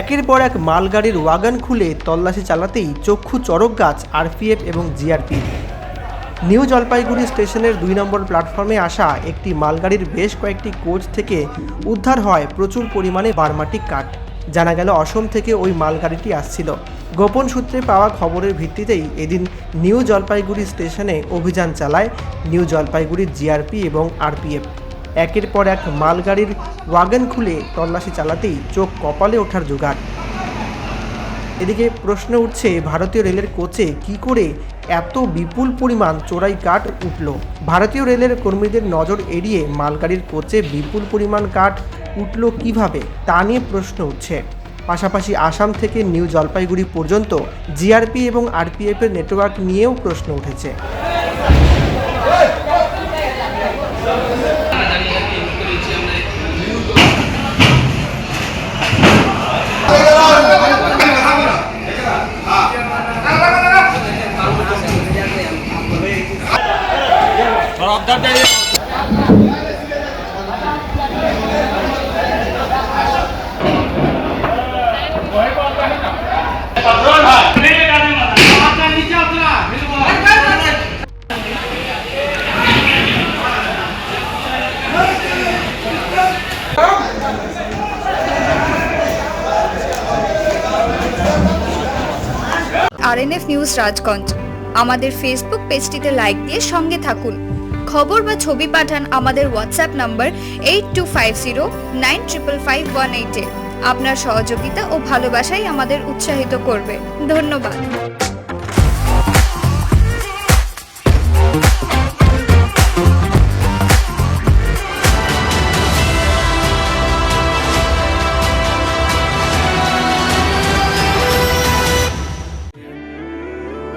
একের পর এক মালগাড়ির ওয়াগান খুলে তল্লাশি চালাতেই চক্ষু চড়ক গাছ, আরপিএফ এবং জিআরপি। নিউ জলপাইগুড়ি স্টেশনের দুই নম্বর প্ল্যাটফর্মে আসা একটি মালগাড়ির বেশ কয়েকটি কোচ থেকে উদ্ধার হয় প্রচুর পরিমাণে বারমাটিক কাঠ। জানা গেল অসম থেকে ওই মালগাড়িটি আসছিল। গোপন সূত্রে পাওয়া খবরের ভিত্তিতেই এদিন নিউ জলপাইগুড়ি স্টেশনে অভিযান চালায় নিউ জলপাইগুড়ির জিআরপি এবং আরপিএফ। একের পর এক মালগাড়ির ওয়াগন খুলে তল্লাশি চালাতেই চোখ কপালে ওঠার জোগাড়। এদিকে প্রশ্ন উঠছে, ভারতীয় রেলের কোচে কি করে এত বিপুল পরিমাণ চোরাই কাঠ উঠল? ভারতীয় রেলের কর্মীদের নজর এড়িয়ে মালগাড়ির কোচে বিপুল পরিমাণ কাঠ উঠল কীভাবে, তা নিয়ে প্রশ্ন উঠছে। পাশাপাশি আসাম থেকে নিউ জলপাইগুড়ি পর্যন্ত জিআরপি এবং আরপিএফের নেটওয়ার্ক নিয়েও প্রশ্ন উঠেছে। আরএনএফ নিউজ রাজগঞ্জ আমাদের ফেসবুক পেজটিতে লাইক দিয়ে সঙ্গে থাকুন। খবর বা ছবি পাঠান আমাদের WhatsApp number eight two five zero nine triple five one এইটে আপনার সহযোগিতা ও ভালোবাসাই আমাদের উৎসাহিত করবে। ধন্যবাদ।